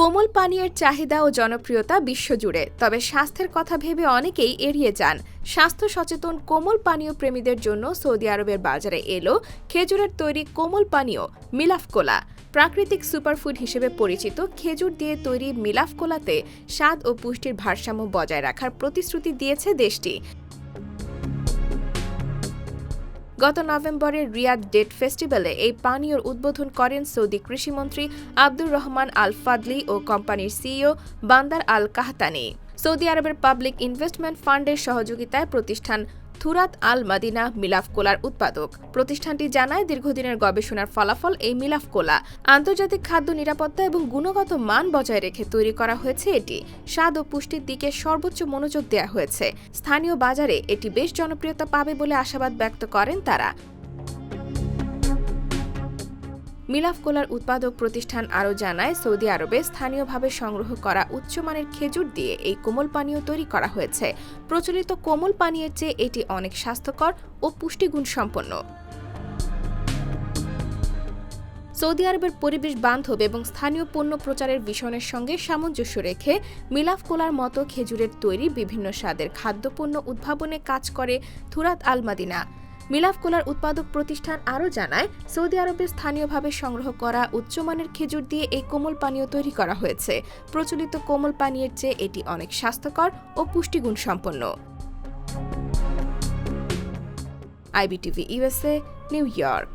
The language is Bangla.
কোমল পানীয়ের চাহিদা ও জনপ্রিয়তা বিশ্বজুড়ে। তবে স্বাস্থ্যের কথা ভেবে অনেকেই এড়িয়ে যান। স্বাস্থ্য সচেতন কোমল পানীয় প্রেমীদের জন্য সৌদি আরবের বাজারে এলো খেজুরের তৈরি কোমল পানীয় মিলাফ কোলা। প্রাকৃতিক সুপারফুড হিসেবে পরিচিত খেজুর দিয়ে তৈরি মিলাফ কোলাতে স্বাদ ও পুষ্টির ভারসাম্য বজায় রাখার প্রতিশ্রুতি দিয়েছে দেশটি। গত নভেম্বরের রিয়াদ ডেট ফেস্টিভ্যালে এই পানীয়র উদ্বোধন করেন সৌদি কৃষিমন্ত্রী আব্দুর রহমান আল ফাদলি ও কোম্পানির CEO Bandar Al Qahtani Saudi আরবের পাবলিক ইনভেস্টমেন্ট ফান্ডের সহযোগিতায় প্রতিষ্ঠান থুরাত আল মাদিনা মিলাফ কোলার উৎপাদক। প্রতিষ্ঠানটি জানায়, দীর্ঘদিনের গবেষণার ফলাফল এই মিলাফ কোলা। আন্তর্জাতিক খাদ্য নিরাপত্তা এবং গুণগত মান বজায় রেখে তৈরি করা হয়েছে এটি। স্বাদ ও পুষ্টির দিকে সর্বোচ্চ মনোযোগ দেওয়া হয়েছে। স্থানীয় বাজারে এটি বেশ জনপ্রিয়তা পাবে বলে আশাবাদ ব্যক্ত করেন তারা। মিলাফ কোলার উৎপাদক প্রতিষ্ঠান আরও জানায়, সৌদি আরবে স্থানীয়ভাবে সংগ্রহ করা উচ্চমানের খেজুর দিয়ে এই কোমল পানীয় তৈরি করা হয়েছে। প্রচলিত কোমল পানীয়ের চেয়ে এটি অনেক স্বাস্থ্যকর ও পুষ্টিগুণ সম্পন্ন সৌদি আরবের পরিবেশ বান্ধব এবং স্থানীয় পণ্য প্রচারের ভীষণের সঙ্গে সামঞ্জস্য রেখে মিলাফ কোলার মতো খেজুরের তৈরি বিভিন্ন স্বাদের খাদ্যপণ্য উদ্ভাবনে কাজ করে থুরাত আল মাদিনা। মিলাফ কোলার উৎপাদক প্রতিষ্ঠান আরও জানায়, সৌদি আরবে স্থানীয়ভাবে সংগ্রহ করা উচ্চমানের খেজুর দিয়ে এই কোমল পানীয় তৈরি করা হয়েছে। প্রচলিত কোমল পানীয়ের চেয়ে এটি অনেক স্বাস্থ্যকর ও পুষ্টিগুণ সম্পন্ন। IBTV USA New York.